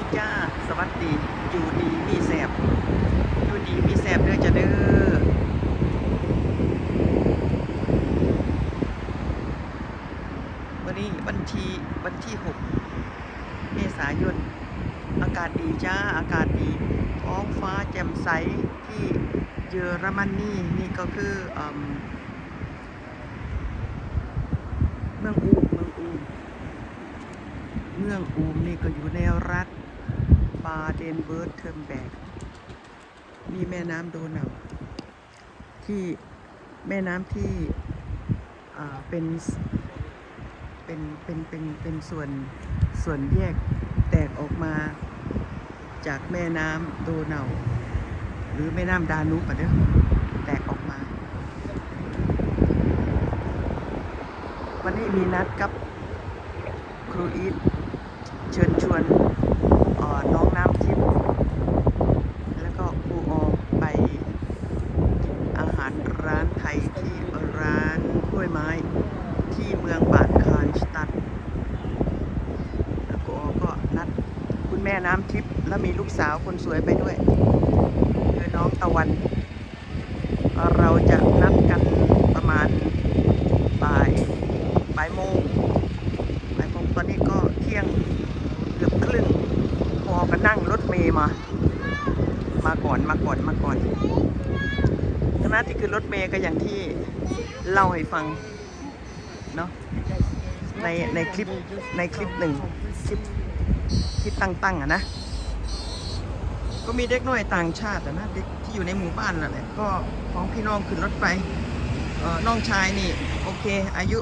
ีจ้า สวัสดี อยู่ดีมีแสบอยู่ดีมีแสบเด้อจะเด้อวันนี้วันที่วันที่6เมษายน อากาศดีจ้า อากาศดีท้องฟ้าแจ่มใสที่เยอรมนีนี่ก็คืออเมืองอูมเมืองอูม เมืองอูมนี่ก็อยู่ในรัฐ บาเดนเบิร์เทมแบก มีแม่น้ำโดนัวที่แม่น้ำที่เป็นเป็นเป็นเป็นเป็นส่วนส่วนแยกแตกออกมาจากแม่น้ำโดนัวหรือแม่น้ำดานูปะเด้อแตกออกมา วันนี้มีนัดกับครูอีทเชิญชวน น้องน้ำทิพย์แล้วก็ครูออมไปกินอาหารร้านไทยที่ร้านกล้วยไม้ที่เมืองบาดคานสตัดแล้วก็ก็นัดคุณแม่น้ำทิพย์แล้วมีลูกสาวคนสวยไปด้วยคือน้องตะวัน เราจะนัดกันประมาณบ่ายบ่ายโมงบ่ายโมงตอนนี้ก็เที่ยงเกือบครึ่งพอก็นั่งรถเมา มาก่อนมาก่อนมาก่อนคณะที่คือรถเมย์ก็อย่างที่เล่าให้ฟังเนาะในในคลิปในคลิปหนึ่งคลิปที่ตั้งตั้งๆอะนะก็มีเด็กน้อยต่างชาติอะนะเด็กที่อยู่ในหมู่บ้านนั่นแหละก็ของพี่น้องขึ้นรถไปเออน้องชายนี่โอเค อายุ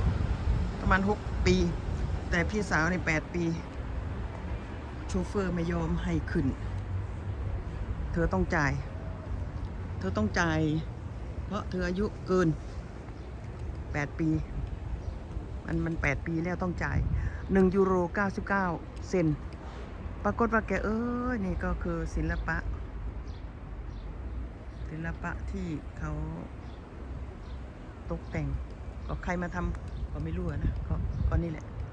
ประมาณ 6 ปี แต่พี่สาวใน 8 ปี โชเฟอร์ไม่ยอมให้ขึ้น ธอต้องจ่าย เธอต้องจ่าย เพราะเธออายุเกิน8ปี มันมัน8ปีแล้วต้องจ่าย1ยูโร99เซนปรากฏว่าแกเอ้ยนี่ก็คือศิลปะ ศิลปะที่เขาตกแต่ง ก็ใครมาทำก็ไม่รู้อะนะ ก็ก็นี่แหละ